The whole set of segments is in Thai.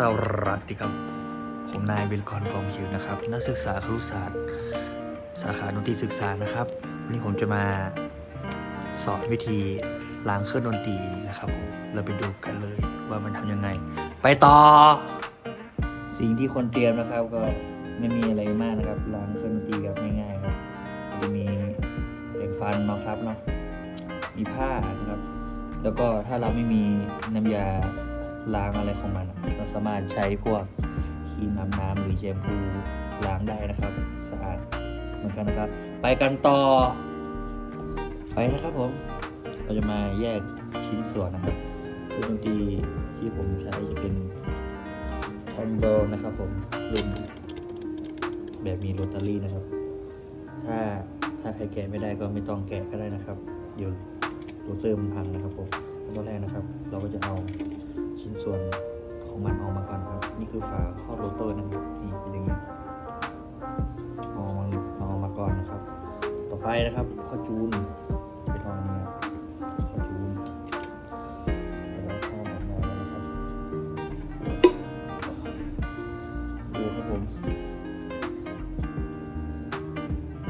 สวัสดีครับ ผมนายวิลคอนฟองคิวนะครับ นักศึกษาครุศาสตร์ สาขาดนตรีศึกษานะครับ วันนี้ผมจะมาสอนวิธีล้างเครื่องดนตรีนะครับผมเราไปดูกันเลยว่ามันทำยังไง ไปต่อ สิ่งที่คนเตรียมนะครับก็ไม่มีอะไรมากนะครับล้างเครื่องดนตรีแบบง่ายๆครับจะมีแปรงฟันเนาะครับเนาะมีผ้านะครับ แล้วก็ถ้าเราไม่มีน้ำยา ล้างอะไรของมัน เราสามารถใช้พวกครีมอาบน้ำหรือแชมพูล้างได้นะครับ สะอาดเหมือนกันนะครับ ไปกันต่อ ไปนะครับผม เราจะมาแยกชิ้นส่วนนะครับเครื่องดนตรีที่ผมใช้จะเป็นทอมโบนะครับผมรุ่นแบบมีโรตารี่นะครับ ถ้าถ้าใครแกะไม่ได้ก็ไม่ต้องแกะก็ได้นะครับ เดี๋ยวโรเตอร์มันพังนะครับผมขั้นตอนแรกนะครับ เราก็จะเอา ชิ้นส่วนของมันออกมาก่อนครับ นี่คือฝาครอบโรเตอร์นะครับนี่เป็นอย่างนี้เอามาเออกมาก่อนนะครับ ต่อไปนะครับข้อจูนจะเป็นทองนี้ครับข้อจูนแล้วก็ออกมาแล้วนะครับดูครับผม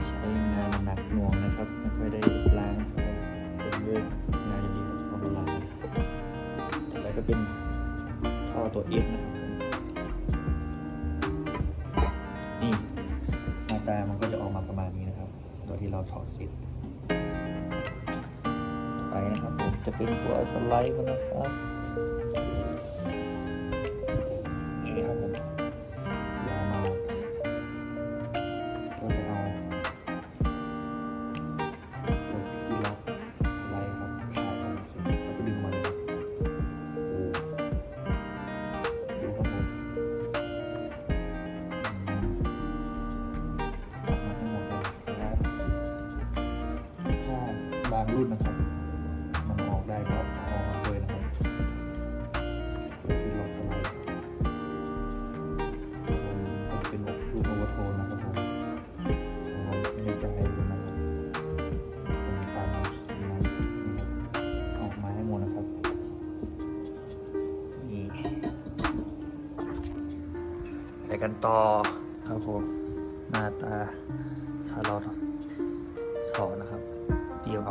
ใช้งานหนักหน่วงนะครับ ไม่ค่อยได้ล้างครับเป็นเรื่องงานอย่างนี้ครับเอามาล้างต่อไปก็เป็น ตัว F นะครับนี่หน้าตามันก็จะออกมาประมาณนี้นะครับตัวที่เราถอดเสร็จไปนะครับผมจะเป็นตัวสไลด์นะครับ รุ่นนะครับมันออกได้ก็เอออกมาเลยนะครับตัวที่ล็อกสไลด์ก็เป็นรูปโอเวอร์โทนนะครับผมของเราไม่ใจเลยนะครับผมตามนั้นออกมาให้หมดนะครับนี่ไปกันต่อครับผมหน้าตาถ้าเราถ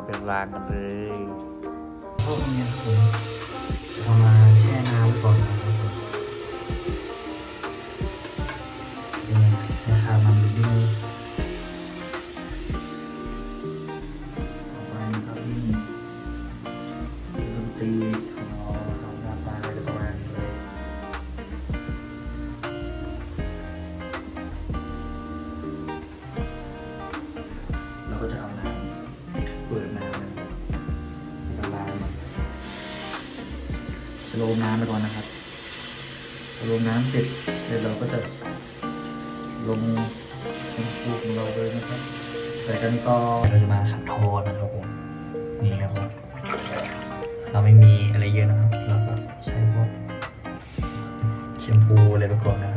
ไปวางกันเลยพวกนี้ผมเอามาแช่น้ำก่อน มน้ำไปก่อนนะครับสโลมน้ำเสร็จเดี๋ยวเราก็จะลงเป็นูของเราเลยนะครับใส่กันต่อเราจะมาขัดโทนนะครับผมนี่ครับเราไม่มีอะไรเยอะนะครับเราก็ใช้พวกแชมพูอะไรไปก่อนนะค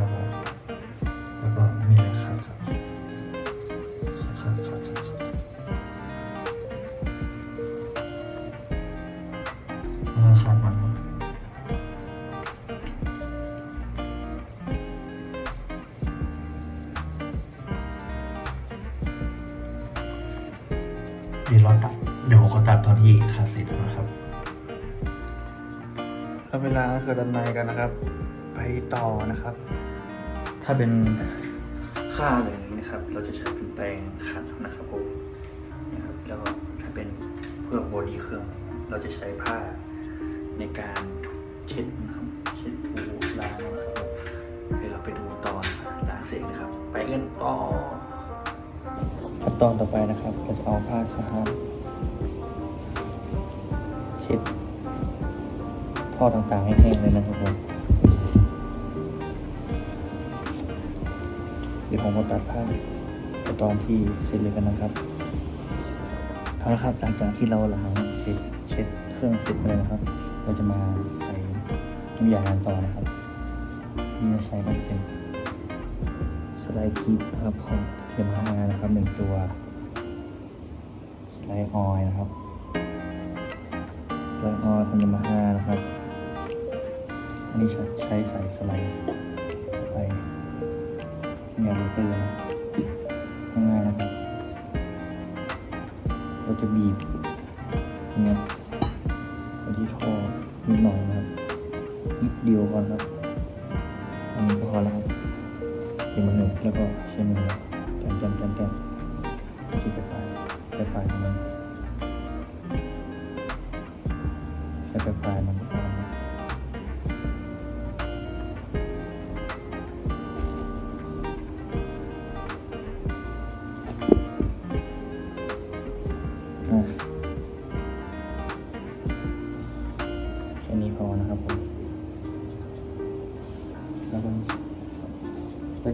รับ ดี๋ยวเราตัดเดี๋ยวผมก็ตัดตอนที่ขัดเสร็จแล้วนะครับก็เวลาก็คือด้านในกันนะครับ ไปต่อนะครับ ถ้าเป็นค่าอะไรอย่างนี้นะครับ เราจะใช้เป็นแปรงขัดนะครับผมนะครับแล้วก็ถ้าเป็นเพื่อบอดี้เครื่อง เราจะใช้ผ้าในการเช็ดนะครับเช็ดถูล้างนะครับเดี๋ยวเราไปดูตอนล้างเสร็จนะครับ ไปกันต่อ ขั้นตอนต่อไปนะครับเราจะเอาผ้าสะอาดเช็ดท่อต่างๆให้แห้งเลยนะครับผมเดี๋ยวผมมาตัดผ้าไปตอนที่เสร็จเลยกันนะครับเอาละครับหลังจากที่เราล้างเสร็จเช็ดเครื่องเสร็จเลยนะครับ เราจะมาใส่น้ำยากันต่อนะครับนี่เราใช้ก็เป็น ไลด์กีบนะครับของเยามาฮ่านะครับหนึ่งตัวสไลด์ออยนะครับสไลด์ออยของเยามาฮ่านะครับ อันนี้ใช้ใส่สไลด์ไปเนี่ยโรเตอร์นะง่ายๆนะครับ เราจะบีบเนี่ยไปที่ท่อนิดหน่อยนะครับนิดเดียวก่อนครับอันนี้ก็พอแล้ว เชียงมือหนึ่งแล้วก็เช้มือแกนแกนแกนแกนที่ปลายปลายปลายมันปลายปลายมัน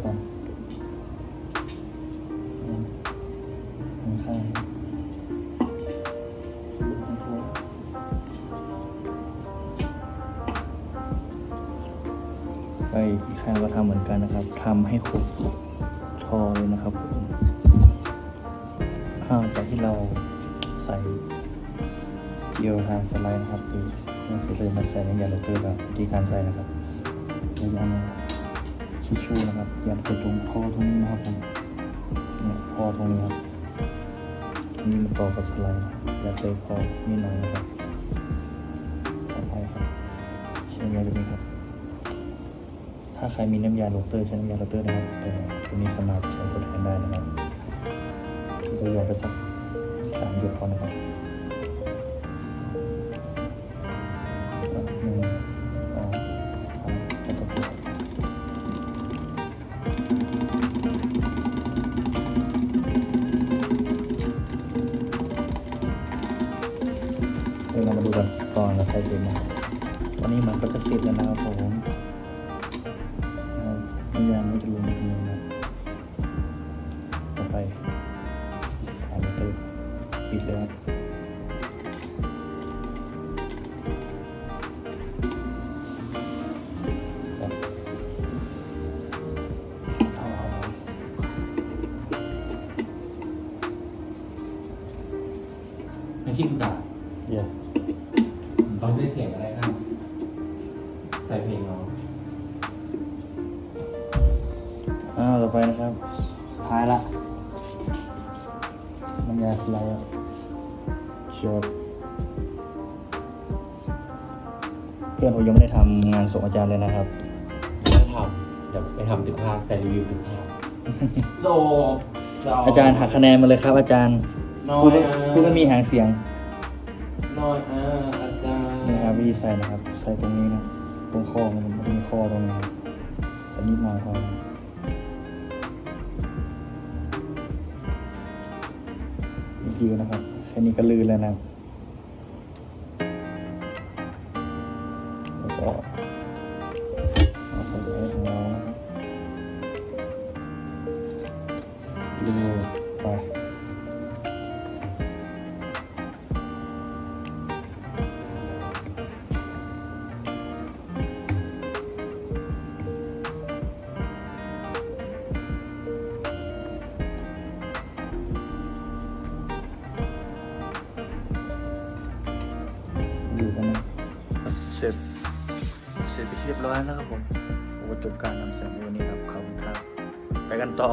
ก่อนไม่ใช่ไปอีกข้างก็ทำเหมือนกันนะครับทำให้ครบทอเลยนะครับผมอ่าจากที่เราใส่เกียวทางสไลด์นะครับคือเมื่อเสร็จเลยมาใส่ในยาโรเตอร์กับวิธีการใส่นะครับระยะนี้ ทิชชู่นะครับยัดไปตรงคอตรงนี้นะครับผมเนี่ยคอตรงนี้ครับตรงนี้มันต่อกับสไลด์นะยัดไปคอนิดหน่อยนะครับต่อไปครับใช้ยาตัวนี้ครับ ถ้าใครมีน้ำยาโรเตอร์ใช้น้ำยาโรเตอร์นะครับ แต่ตัวนี้สามารถใช้ทดแทนได้นะครับเราหยอดไปสักสามหยดพอนะครับ ดี๋ยวเรามาดูกันตอนเราใช้เสร็จนะตอนนี้มันก็จะเสร็จแล้วนะครับผมนะครับน้ำยาไม่จะลงเลย งได้เสียงอะไรครับใส่เพลงเนาะอ้าวต่อไปนะครับท้ายละน้ำยาสไลด์ครับจบเพื่อนผมยังไม่ได้ทำงานส่งอาจารย์เลยนะครับไม่ทำเดี๋ยวไปทำตึกภาคแต่รีวิวตึกภาคโซอาจารย์หักคะแนนมาเลยครับ อาจารย์น้อพูดยไม่อะพูดไม่มีหางเสียง น้อยอะ วิธีใส่นะครับ ใส่ตรงนี้นะ ตรงคอมันมันจะมีคอตรงนี้ใส่นิดหน่อยพอนะนิดเดียวนะครับ แค่นี้ก็ลื่นแล้วนะแล้วก็เอาใส่ไว้ของเรานะครับดู อยู่กันนะเสร็จเสร็จไปเรียบร้อยแล้วนะครับผมโอ้จบการนำเสนอวันนี้ครับขอบคุณครับไปกันต่อ